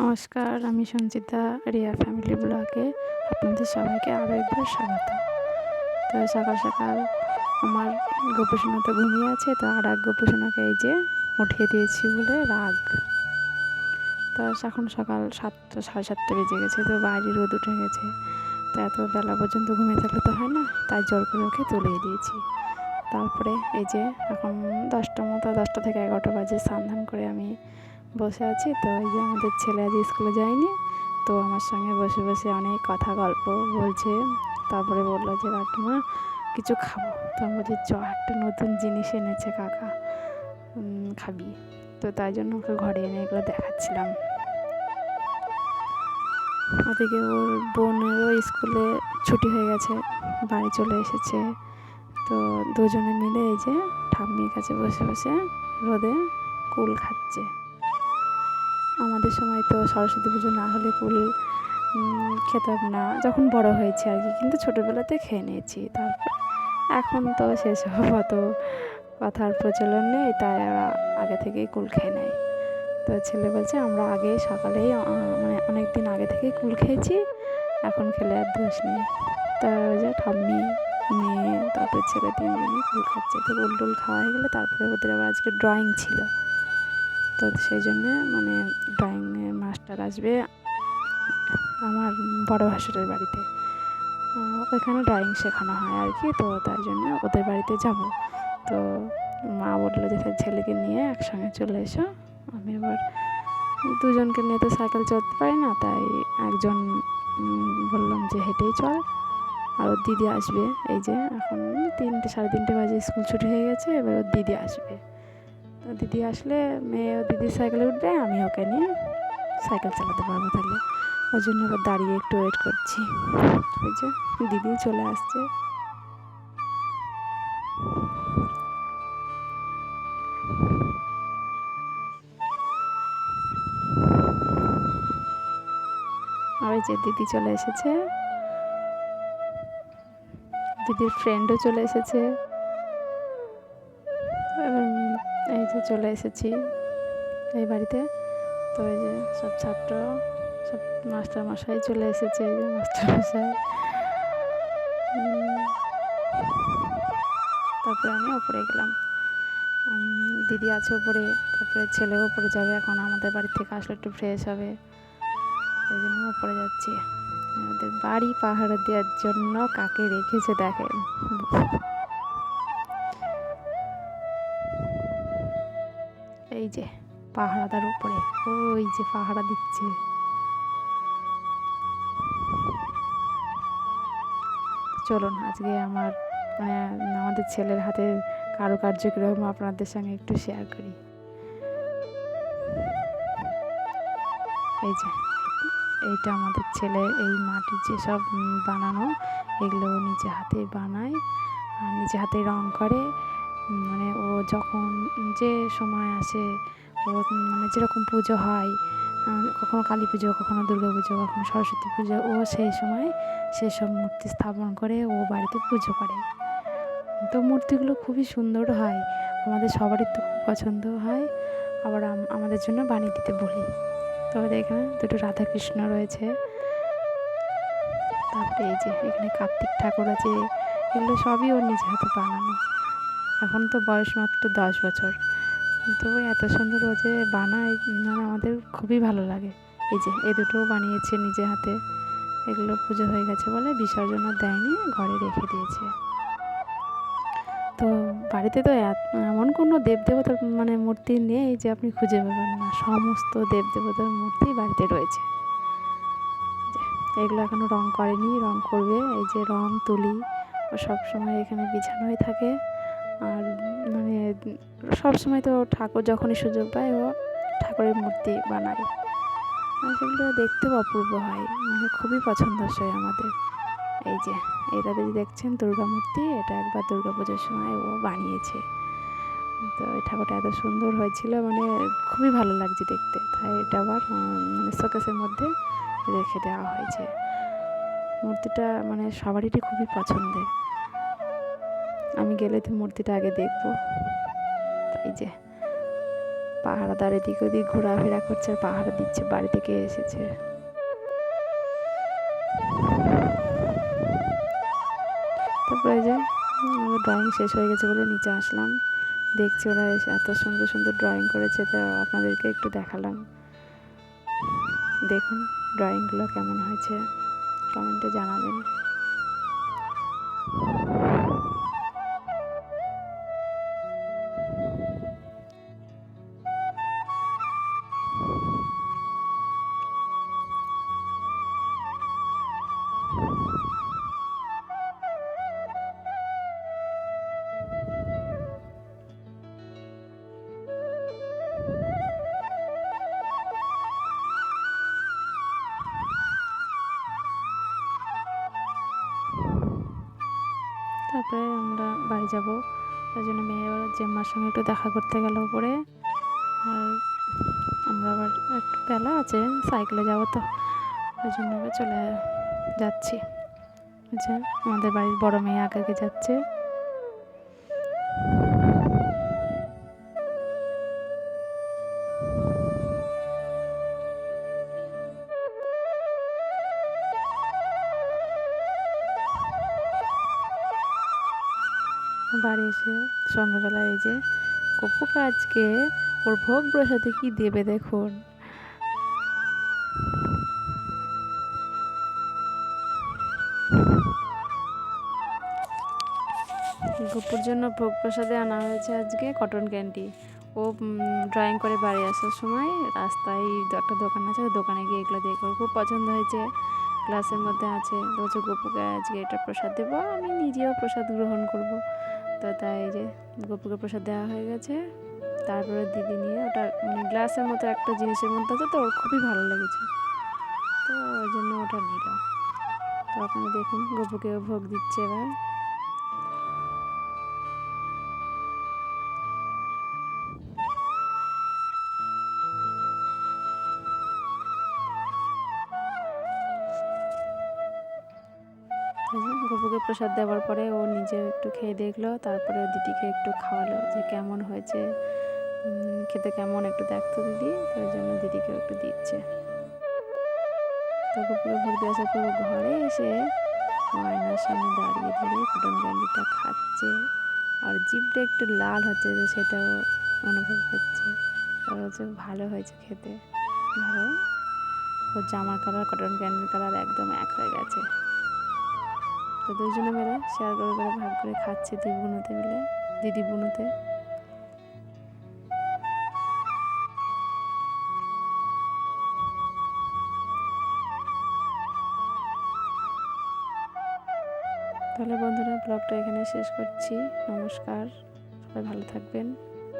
নমস্কার, আমি সঞ্চিতা রিয়া ফ্যামিলি ব্লগে আপনাদের সবাইকে আরও একবার স্বাগত। তো সকাল সকাল আমার গোপসোনা তো ঘুমিয়ে আছে, তো আর এক গোপসোনাকে এই যে উঠিয়ে দিয়েছি বলে রাগ। তো এখন সকাল সাতটা, সাড়ে সাতটা বেজে গেছে, তো বাইরে রোদ উঠে গেছে। তো এত বেলা পর্যন্ত ঘুমিয়ে থাকলে তো হয় না, তাই জোর করে ওকে তুলিয়ে দিয়েছি। তারপরে এই যে এখন দশটা মতো, দশটা থেকে এগারোটা বাজে, স্নান করে আমি বসে আছি। তো এই যে আমাদের ছেলে আজ স্কুলে যায়নি। তো আমার সঙ্গে বসে বসে অনেক কথা গল্প বলছে। তারপরে বলল যে কাকিমা কিছু খাব? তো আমি বলছি, চ, একটা নতুন জিনিস এনেছে কাকা। খাবি। তো তাই জন্য ওকে ঘরে এনে এগুলো দেখাচ্ছিলাম। ওদিকে ওর বোনেরও স্কুলে ছুটি হয়ে গেছে, বাড়ি চলে এসেছে। তো দুজনে মিলে এই যে ঠাম্মির কাছে বসে বসে রোদে কুল খাচ্ছে। আমাদের সময় তো সরস্বতী পুজো না হলে কুল খেতাম না, যখন বড় হয়েছে আর কি। কিন্তু ছোটোবেলাতে খেয়ে নিয়েছি। তারপর এখন তো সেসব অত কথার প্রচলন নেই, তাই ওরা আগে থেকেই কুল খেয়ে নেয়। তো ছেলে বলছে, আমরা আগে সকালেই মানে অনেক দিন আগে থেকেই কুল খেয়েছি, এখন খেলে আর দোষ নেই। তা যে ঠাম্মি মেয়ে, তারপরে ছেলে তিনজনই কুল খাচ্ছে। তো কুল টুল খাওয়া হয়ে গেলে তারপরে ওদের আবার আজকে ড্রয়িং ছিল। তো সেই জন্যে মানে ড্রয়িংয়ের মাস্টার আসবে আমার বড় ভাসুরের বাড়িতে। ওখানে ড্রয়িং শেখানো হয় আর কি, তো তাই জন্য ওদের বাড়িতে যাব। তো মা বলল যে তার ছেলেকে নিয়ে একসঙ্গে চলে এসো। আমি এবার দুজনকে নিয়ে তো সাইকেল চলতে পারি না, তাই একজন বললাম যে হেঁটেই চল। আর ওর দিদি আসবে, এই যে এখন তিনটে, সাড়ে তিনটে বাজে, স্কুল ছুটি হয়ে গেছে, এবার ওর দিদি আসবে। দিদি আসলে মেয়ে ও দিদির সাইকেলে উঠবে, আমি ওকে নিয়ে সাইকেল চালাতে পারব তাহলে। ওই জন্য আবার দাঁড়িয়ে একটু ওয়েট করছি। ওই যে দিদিও চলে আসছে। ওই যে দিদি চলে এসেছে। দিদির ফ্রেন্ডও চলে এসেছে। যে চলে এসেছি। এই বাড়িতে। তো এই যে সব ছাত্র, সব মাস্টার মশাই চলে এসেছে, এই যে মাস্টার মশাই তারপরে আমি ওপরে গেলাম। দিদি আছে ওপরে, তারপরে ছেলেও ওপরে যাবে, এখন আমাদের বাড়ি থেকে আসলে একটু ফ্রেশ হবে। ওই জন্য ওপরে যাচ্ছি। আমাদের বাড়ি পাহাড় দেওয়ার জন্য কাকে রেখেছে দেখেন। যে পাহাড়াদার উপরে, ওই যে পাহাড়া দিচ্ছে। চলুন, আজকে আমার আমাদের ছেলের হাতের কারুকার্য কীরকম আপনাদের সঙ্গে একটু শেয়ার করি। এই যে, এইটা আমাদের ছেলে, এই মাটির যেসব বানানো, এগুলো নিজে হাতে বানায়, আর নিজে হাতে রং করে মানে ও যখন যে সময় আসে, ও মানে যেরকম পুজো হয় কখনো কালী পুজো, কখনো দুর্গা পুজো, কখনো সরস্বতী পুজো, ও সেই সময় সেসব মূর্তি স্থাপন করে ও বাড়িতে পুজো করে। তো মূর্তিগুলো খুবই সুন্দর হয়, আমাদের সবারই তো খুব পছন্দ হয়, আবার আমাদের জন্য বানিয়ে দিতে বলি। তো এখানে দুটো রাধাকৃষ্ণ রয়েছে। তারপরে এই যে এখানে কার্তিক ঠাকুর আছে, এগুলো সবই ওর নিজে হাতে বানানো। এখন তো বয়স মাত্র দশ বছর। তো এত সুন্দর ও যে বানায় মানে আমাদের খুবই ভালো লাগে। এই যে, এই দুটোও বানিয়েছে নিজে হাতে। এগুলো পুজো হয়ে গেছে বলে বিসর্জন দেয়নি, ঘরে রেখে দিয়েছে। তো বাড়িতে তো এমন কোনো দেবদেবতার মানে মূর্তি নেই যে আপনি খুঁজে পাবেন না। সমস্ত দেবদেবতার মূর্তি বাড়িতে রয়েছে। এগুলো এখনও রং করেনি, রং করবে। এই যে রং, তুলি, ও সবসময় এখানে বিছানোই থাকে। আর মানে সব সময় তো ঠাকুর যখনই সুযোগ পায় ও ঠাকুরের মূর্তি বানায়। সেগুলো দেখতেও অপূর্ব হয় মানে খুবই পছন্দসই আমাদের। এই যে এটা যদি দেখছেন দুর্গা মূর্তি, এটা একবার দুর্গা পুজোর সময় ও বানিয়েছে। তো এই ঠাকুরটা এত সুন্দর হয়েছিল মানে খুবই ভালো লাগছে দেখতে। তাই এটা আবার মানে শোকেসের মধ্যে রেখে দেওয়া হয়েছে। মূর্তিটা মানে সবারই খুবই পছন্দের। আমি গেলে তো মূর্তিটা আগে দেখব। এই যে পাহারাদার এদিক ওদিক ঘোরাফেরা করছে আর পাহারা দিচ্ছে, বাড়ি থেকে এসেছে। তারপরে যে ড্রয়িং শেষ হয়ে গেছে বলে নিচে আসলাম। দেখছি ওরা এত সুন্দর সুন্দর ড্রয়িং করেছে, তো আপনাদেরকে একটু দেখালাম। দেখুন ড্রয়িংগুলো কেমন হয়েছে। কমেন্টে জানাবেন। বাড়ি যাব। তার জন্য মেয়ে ওর জেম্মার সঙ্গে একটু দেখা করতে গেল উপরে আর আমরা আবার একটু বেলা আছে সাইকেলে যাব তো। ওই জন্য আবার চলে যাচ্ছি। আচ্ছা আমাদের বাড়ির বড় মেয়ে আগে আগে যাচ্ছে। বাড়ি এসে সন্ধ্যাবেলা এই যে, কপুকে আজকে ওর ভোগ প্রসাদে কি দেবে দেখুন। গপুর জন্য ভোগ প্রসাদে আনা হয়েছে আজকে কটন ক্যান্ডি। ও ড্রয়িং করে বাড়ি আসার সময় রাস্তায় একটা দোকান আছে দোকানে গিয়ে এগুলো দেখে ওর খুব পছন্দ হয়েছে। ক্লাসের মধ্যে আছে, বলছে গপুকে আজকে এটা প্রসাদ দেবো, আমি নিজেও প্রসাদ গ্রহণ করব। তো তাই যে গপুকে প্রসাদ দেওয়া হয়ে গেছে। তারপরে দিদি নিয়ে ওটা মানে গ্লাসের মতো একটা জিনিসের মধ্যে আছে তো ওর খুবই ভালো লেগেছে। তো ওই জন্য ওটা নিল তো আপনি দেখুন গপুকে ভোগ দিচ্ছে এবার। গপুকে প্রসাদ দেওয়ার পরে ও নিজে একটু খেয়ে দেখল, তারপরে দিদিকে একটু খাওয়ালো যে কেমন হয়েছে খেতে কেমন একটু দেখতো দিদি তো ওই জন্য দিদিকেও একটু দিচ্ছে। তো গপুকে ভোগ দিয়ে আসার পর ঘরে এসে আয়নার সামনে দাঁড়িয়ে দাঁড়িয়ে কটন ক্যান্ডিটা খাচ্ছে, আর জিভটা একটু লাল হচ্ছে যে সেটাও অনুভব করছে আর হচ্ছে ভালো হয়েছে খেতে। ভালো। ওর জামার কালার, কটন ক্যান্ডির কালার একদম এক হয়ে গেছে। তো দুজনে মিলে শেয়ার করে করে ভাগ করে খাচ্ছে দুই বোনতে মিলে, দিদি বোনতে। তাহলে বন্ধুরা ব্লগটা এখানে শেষ করছি। নমস্কার, সবাই ভালো থাকবেন।